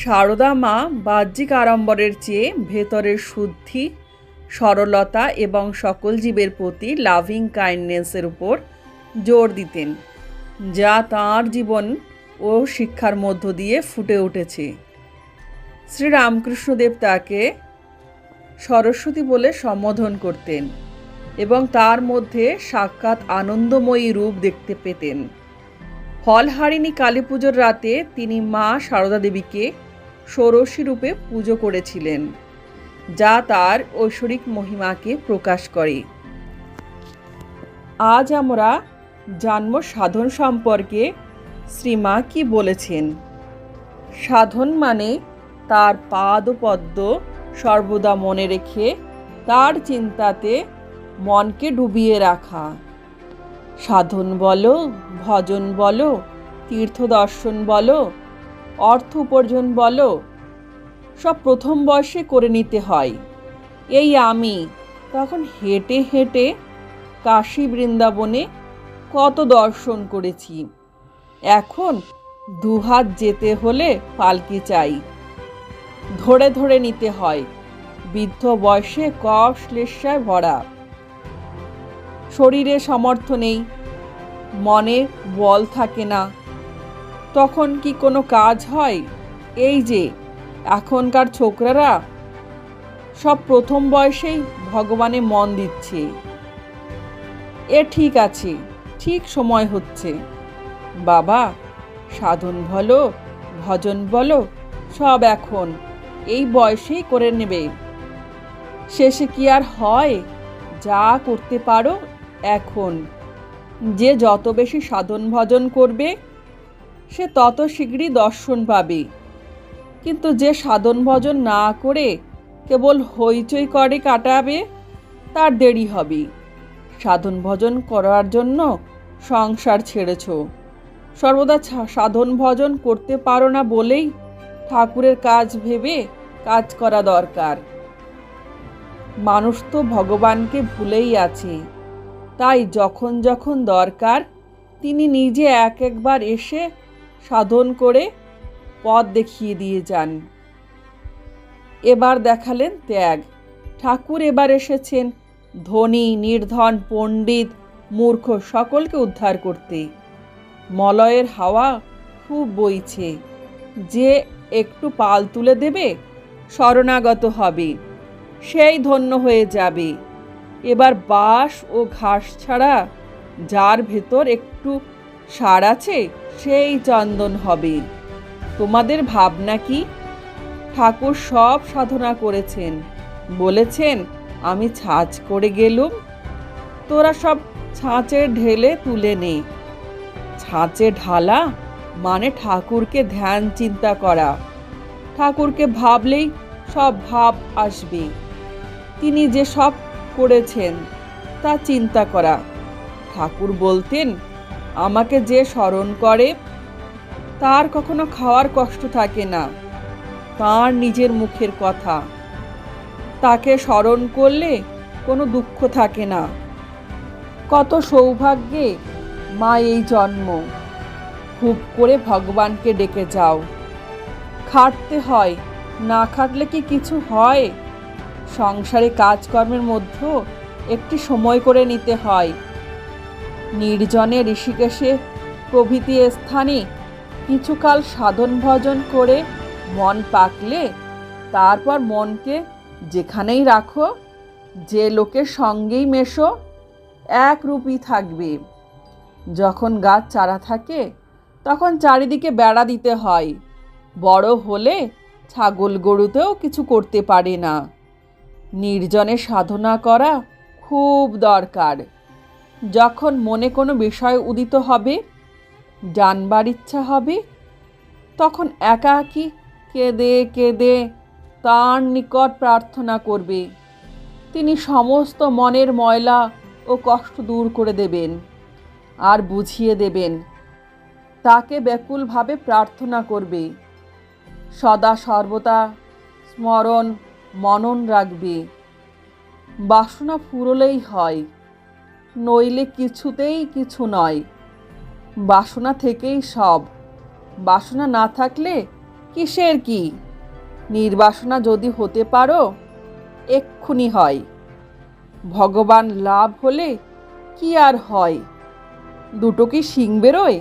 সারদা মা বাহ্যিক আড়ম্বরের চেয়ে ভেতরের শুদ্ধি, সরলতা এবং সকল জীবের প্রতি লাভিং কাইন্ডনেসের উপর জোর দিতেন, যা তাঁর জীবন ও শিক্ষার মধ্য দিয়ে ফুটে উঠেছে। শ্রীরামকৃষ্ণদেব তাকে সরস্বতী বলে সম্বোধন করতেন এবং তার মধ্যে সাক্ষাৎ আনন্দময়ী রূপ দেখতে পেতেন। ফলহারিণী কালী পুজোর রাতে তিনি মা সারদা দেবীকে ষোড়শী রূপে পুজো করেছিলেন, যা তার ঐশ্বরিক মহিমাকে প্রকাশ করে। আজ আমরা জন্ম সাধন সম্পর্কে শ্রীমা কি বলেছেন। সাধন মানে তার পাদ পদ্ম সর্বদা মনে রেখে তার চিন্তাতে মনকে ডুবিয়ে রাখা। সাধন বলো, ভজন বলো, তীর্থ দর্শন বলো, অর্থ উপার্জন বলো, সব প্রথম বয়সে করে নিতে হয়। এই আমি তখন হেঁটে হেঁটে কাশী বৃন্দাবনে কত দর্শন করেছি। এখন দুহাত যেতে হলে পালকি চাই। ধরে ধরে নিতে হয়, বৃদ্ধ বয়সে কশ্লেষায় ভরা। শরীরে সমর্থ নেই, মনে বল থাকে না। তখন কি কোনো কাজ হয়? এই যে, এখনকার ছোকরারা সব প্রথম বয়সেই ভগবানে মন দিচ্ছে। এ ঠিক আছে, ঠিক সময় হচ্ছে। বাবা, সাধন বলো, ভজন বলো, সব এখন, এই বয়সেই করে নেবে। শেষে কি আর হয়? যা করতে পারো এখন। যে যত বেশি সাধন ভজন করবে, সে তত শীঘ্রই দর্শন পাবে। কিন্তু যে সাধন ভজন না করে কেবল হইচই করে কাটাবে, তার দেরি হবে। সাধন ভজন করার জন্য সংসার ছেড়েছ। সর্বদা সাধন ভজন করতে পারো না বলেই ঠাকুরের কাজ ভেবে কাজ করা দরকার। মানুষ তো ভগবানকে ভুলেই আছে। তাই যখন যখন দরকার, তিনি নিজে এক একবার এসে সাধন করে পথ দেখিয়ে দিয়ে যান। এবার দেখালেন ত্যাগ। ঠাকুর এবার এসেছেন। ধনী, নির্ধন, পণ্ডিত, মূর্খ সকলকে উদ্ধার করতে। মলয়ের হাওয়া খুব বইছে। যে একটু পাল তুলে দেবে, শরণাগত হবে। সেই ধন্য হয়ে যাবে। এবার বাঁশ ও ঘাস ছাড়া যার ভেতর একটু সার আছে, সেই চন্দন হবে। তোমাদের ভাবনা কি? ঠাকুর সব সাধনা করেছেন। বলেছেন, আমি ছাঁচ করে গেলুম। তোরা সব ছাঁচে ঢেলে তুলে নে। ছাঁচে ঢালা মানে ঠাকুরকে ধ্যান চিন্তা করা। ঠাকুরকে ভাবলেই সব ভাব আসবে। তিনি যে সব করেছেন, তা চিন্তা করা। ঠাকুর বলতেন, আমাকে যে স্মরণ করে, তার কখনো খাওয়ার কষ্ট থাকে না। তার নিজের মুখের কথা। তাকে স্মরণ করলে কোনো দুঃখ থাকে না। কত সৌভাগ্যে মা এই জন্ম। খুব করে ভগবানকে ডেকে যাও। খাটতে হয়, না খাটলে কি কিছু হয়? সংসারে কাজকর্মের মধ্যেও একটি সময় করে নিতে হয়। নির্জনে ঋষিকেশে প্রভৃতি স্থানে কিছুকাল সাধন ভজন করে মন পাকলে তারপর মনকে যেখানেই রাখো, যে লোকের সঙ্গেই মেশো একরূপই থাকবে। যখন গাছ চারা থাকে, তখন চারিদিকে বেড়া দিতে হয়। বড় হলে ছাগল গরুতেও কিছু করতে পারে না। নির্জনে সাধনা করা খুব দরকার। যখন মনে কোনো বিষয় উদিত হবে, জানবার ইচ্ছা হবে, তখন একাকী কেঁদে কেঁদে তার নিকট প্রার্থনা করবে। তিনি সমস্ত মনের ময়লা ও কষ্ট দূর করে দেবেন আর বুঝিয়ে দেবেন। তাকে ব্যাকুলভাবে প্রার্থনা করবে। সদা সর্বদা স্মরণ মনন রাখবে। বাসনা ফুরলেই হয়, নইলে কিছুতেই কিছু নয়। বাসনা থেকেই সব। বাসনা না থাকলে কিসের কি? নির্বাসনা যদি হতে পারো, এক্ষুনি হয়। ভগবান লাভ হলে কি আর হয়? দুটো কি শিং বেরোয়?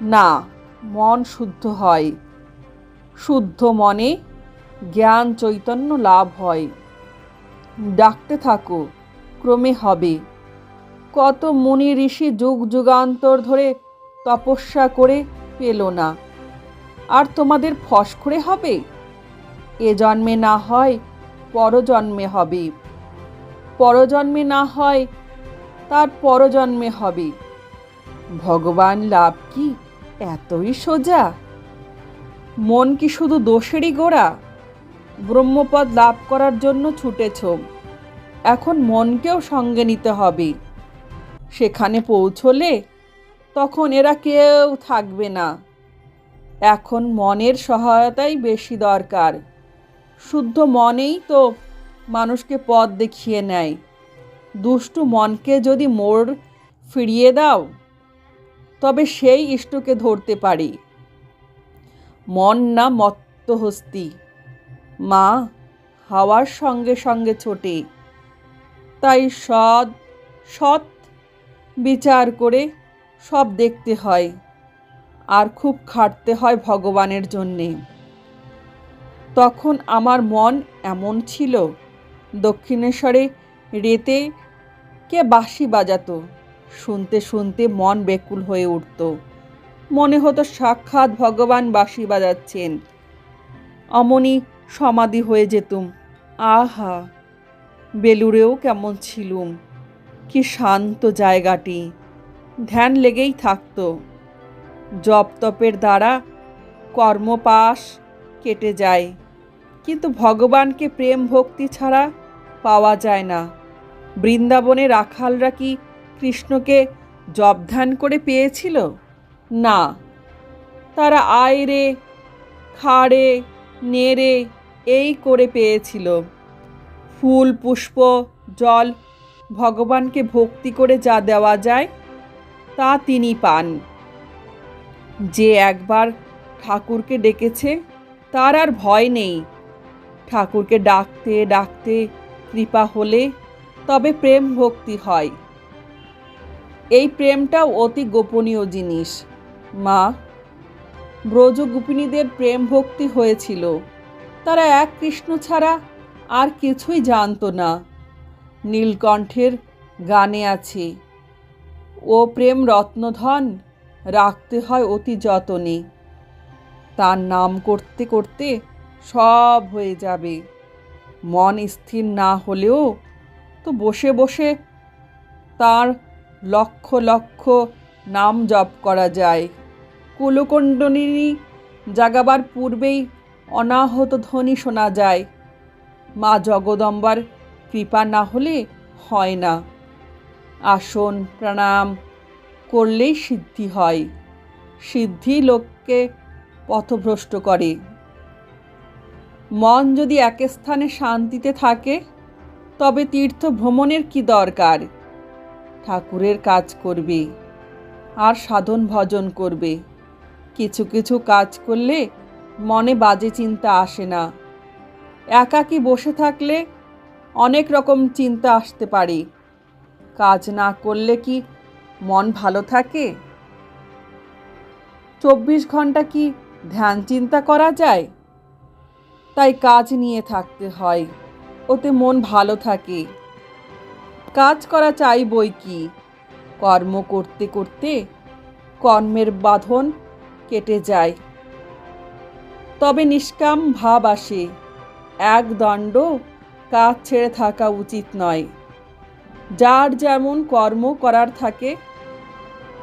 না, মন শুদ্ধ হয়। শুদ্ধ মনে জ্ঞান চৈতন্য লাভ হয়। ডাকতে থাকো, ক্রমে হবে। কত মুনি ঋষি যুগ যুগান্তর ধরে তপস্যা করে পেল না। আর তোমাদের ফস করে হবে? এ জন্মে না হয়, পরজন্মে হবে। পরজন্মে না হয়, তার পরজন্মে হবে। ভগবান লাভ কি? এতই সোজা। মন কি শুধু দোষেরই গোড়া? ব্রহ্মপদ লাভ করার জন্য ছুটেছ। এখন মনকেও সঙ্গে নিতে হবে। সেখানে পৌঁছলে তখন এরা কেউ থাকবে না। এখন মনের সহায়তাই বেশি দরকার। শুদ্ধ মনেই তো মানুষকে পথ দেখিয়ে নেয়। দুষ্টু মনকে যদি মোড় ফিরিয়ে দাও, তবে সেই ইষ্টকে ধরতে পারি। মন না মত্তহস্তি। মা, হাওয়ার সঙ্গে সঙ্গে ছোটে। তাই সৎ সৎ বিচার করে সব দেখতে হয়, আর খুব খাটতে হয় ভগবানের জন্যে। তখন আমার মন এমন ছিল, দক্ষিণেশ্বরে রেতে কে বাঁশি বাজাতো, শুনতে শুনতে মন বেকুল হয়ে উঠত। মনে হতো সাক্ষাৎ ভগবান বাঁশি বাজাচ্ছেন। অমনি সমাধি হয়ে যেতুম। আহা বেলুড়েও কেমন ছিলুম। কি শান্ত জায়গাটি। ধ্যান লেগেই থাকতো। জপ তপের দ্বারা কর্মপাশ কেটে যায়। কিন্তু ভগবানকে প্রেম ভক্তি ছাড়া পাওয়া যায় না। বৃন্দাবনে রাখালরা কি কৃষ্ণকে জপ ধ্যান করে পেয়েছিল? না। তারা আয়রে খাড়ে নেড়ে এই করে পেয়েছিল। ফুল, পুষ্প, জল ভগবানকে ভক্তি করে যা দেওয়া যায়, তা তিনি পান। যে একবার ঠাকুরকে ডেকেছে, তার আর ভয় নেই। ঠাকুরকে ডাকতে ডাকতে কৃপা হলে তবে প্রেম ভক্তি হয়। এই প্রেমটাও অতি গোপনীয় জিনিস। মা ব্রজ গোপিনীদের প্রেম ভক্তি হয়েছিল। তারা এক কৃষ্ণ ছাড়া আর কিছুই জানতো না। নীলকণ্ঠের গানে আছে, ও প্রেম রত্নধন, রাখতে হয় অতি যতনে। তার নাম করতে করতে সব হয়ে যাবে। মন স্থির না হলেও তো বসে বসে তার লক্ষ লক্ষ নাম জপ করা যায়। কুলকুণ্ডলিনী জাগাবার পূর্বেই অনাহত ধ্বনি শোনা যায়। মা জগদম্বার, কৃপা না হলে হয় না। আসন, প্রণাম করলেই সিদ্ধি হয়। সিদ্ধি লোককে পথভ্রষ্ট করে। মন যদি এক স্থানে শান্তিতে থাকে, তবে তীর্থ ভ্রমণের কি দরকার? ঠাকুরের কাজ করবে, আর সাধন ভজন করবে। কিছু কিছু কাজ করলে মনে বাজে চিন্তা আসে না। একাকি বসে থাকলে অনেক রকম চিন্তা আসতে পারে। কাজ না করলে কি মন ভালো থাকে? চব্বিশ ঘণ্টা কি ধ্যান চিন্তা করা যায়? তাই কাজ নিয়ে থাকতে হয়, ওতে মন ভালো থাকে। কাজ করা চাই বই কি? কর্ম করতে করতে কর্মের বাঁধন কেটে যায়। তবে নিষ্কাম ভাব আসে। এক দণ্ড কাজ ছেড়ে থাকা উচিত নয়। যার যেমন কর্ম করার থাকে,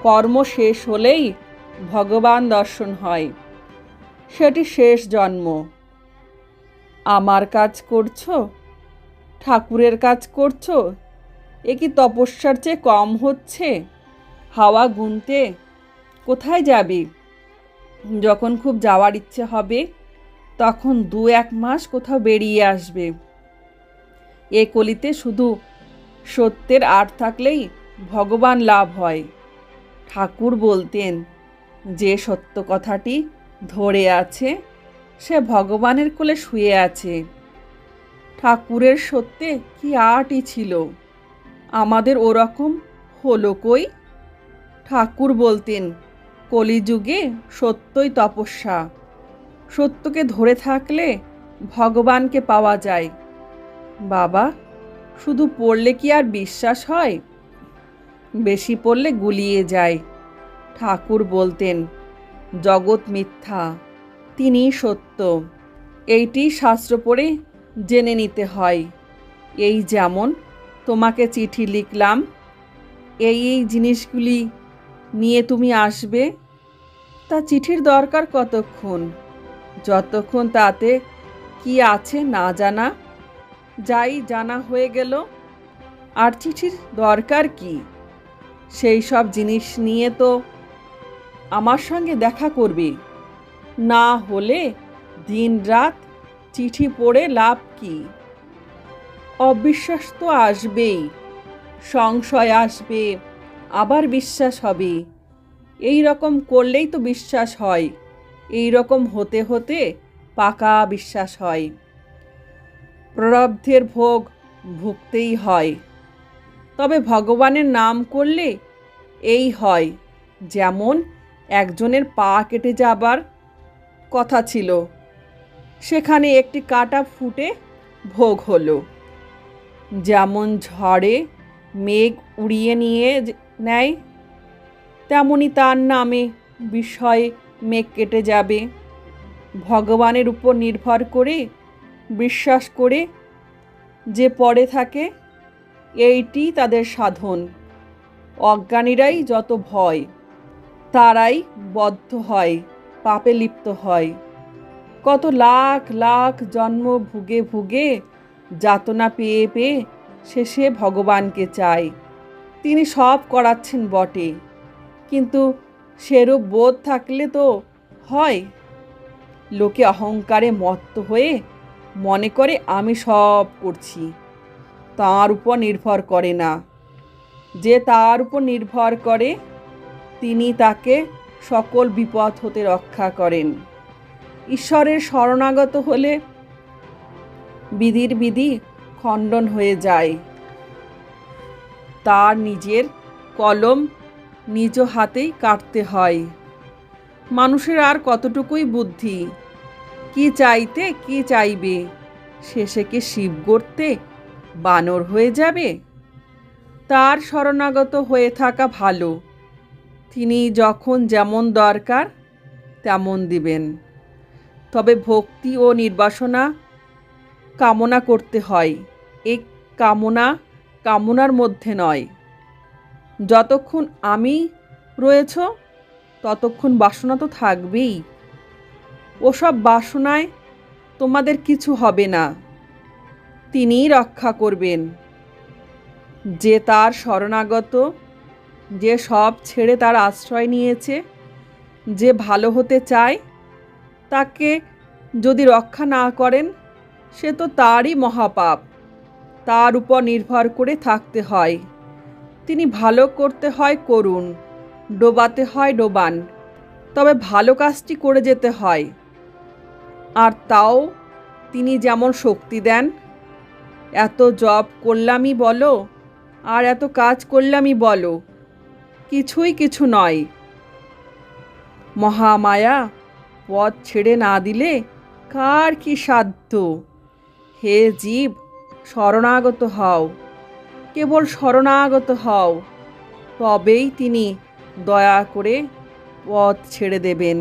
কর্ম শেষ হলেই ভগবান দর্শন হয়। সেটি শেষ জন্ম। আমার কাজ করছ? ঠাকুরের কাজ করছ? এ কি তপস্যার চেয়ে কম হচ্ছে? হাওয়া গুনতে কোথায় যাবে? যখন খুব যাওয়ার ইচ্ছে হবে, তখন দু এক মাস কোথাও বেরিয়ে আসবে। এ কলিতে শুধু সত্যের আট থাকলেই ভগবান লাভ হয়। ঠাকুর বলতেন, যে সত্য কথাটি ধরে আছে, সে ভগবানের কোলে শুয়ে আছে। ঠাকুরের সত্যে কি আটই ছিল? আমাদের ওরকম হলো কই? ঠাকুর বলতেন কলিযুগে সত্যই তপস্যা। সত্যকে ধরে থাকলে ভগবানকে পাওয়া যায়। বাবা, শুধু পড়লে কি আর বিশ্বাস হয়? বেশি পড়লে গুলিয়ে যায়। ঠাকুর বলতেন, জগৎ মিথ্যা তিনি সত্য। এইটি শাস্ত্র পড়ে জেনে নিতে হয়। এই যেমন তোমাকে চিঠি লিখলাম, এই এই জিনিসগুলি নিয়ে তুমি আসবে তা চিঠির দরকার কতক্ষণ? যতক্ষণ তাতে কি আছে না জানা? যাই জানা হয়ে গেল। আর চিঠির দরকার কি? সেই সব জিনিস নিয়ে তো আমার সঙ্গে দেখা করবে। না হলে দিন রাত চিঠি পড়ে লাভ কি? অবিশ্বাস তো আসবেই, সংশয় আসবে, আবার বিশ্বাস হবে। এই রকম করলেই তো বিশ্বাস হয়। এই রকম হতে হতে পাকা বিশ্বাস হয়। প্রারব্ধের ভোগ ভুগতেই হয়। তবে ভগবানের নাম করলে এই হয়, যেমন একজনের পা কেটে যাবার কথা ছিল। সেখানে একটি কাটা ফুটে ভোগ হলো। যেমন ঝড়ে মেঘ উড়িয়ে নিয়ে নেয় তেমনি তার নামে বিষয়ে মেঘ কেটে যাবে। ভগবানের উপর নির্ভর করে, বিশ্বাস করে যে পড়ে থাকে, এইটি তাদের সাধন। অজ্ঞানীরাই যত ভয়, তারাই বদ্ধ হয়, পাপে লিপ্ত হয়। কত লাখ লাখ জন্ম ভুগে ভুগে, যাতনা পেয়ে পেয়ে শেষে ভগবানকে চায়। তিনি সব করাচ্ছেন বটে। কিন্তু সেরূপ বোধ থাকলে তো হয়। লোকে অহংকারে মত্ত হয়ে মনে করে, আমি সব করছি। তার উপর নির্ভর করে না। যে তার উপর নির্ভর করে, তিনি তাকে সকল বিপদ হতে রক্ষা করেন। ঈশ্বরের শরণাগত হলে বিধির বিধি খণ্ডন হয়ে যায়। তার নিজের কলম নিজ হাতেই কাটতে হয়। মানুষের আর কতটুকুই বুদ্ধি? কি চাইতে, কি চাইবে? শেষে কি শিব গড়তে বানর হয়ে যাবে? তার শরণাগত হয়ে থাকা ভালো। তিনি যখন যেমন দরকার, তেমন দিবেন। তবে ভক্তি ও নির্বাসনা কামনা করতে হয়। এই কামনা কামনার মধ্যে নয়। যতক্ষণ আমি রয়েছ, ততক্ষণ বাসনা তো থাকবেই। ওসব বাসনায় তোমাদের কিছু হবে না। তিনিই রক্ষা করবেন। যে তার শরণাগত, যে সব ছেড়ে তার আশ্রয় নিয়েছে, যে ভালো হতে চায়, তাকে যদি রক্ষা না করেন, সে তো তারই মহাপাপ। তার উপর নির্ভর করে থাকতে হয়। তিনি ভালো করতে হয় করুন ডোবাতে হয় ডোবান, তবে ভালো কাজটি করে যেতে হয়। আর তাও তিনি যেমন শক্তি দেন, এত জব করলামই বলো, আর এত কাজ করলামই বলো, কিছুই কিছু নয়। মহামায়া পথ ছেড়ে না দিলে কার কি সাধ্য? হে জীব, শরণাগত হও। কেবল শরণাগত হও তবেই তিনি দয়া করে পথ ছেড়ে দেবেন।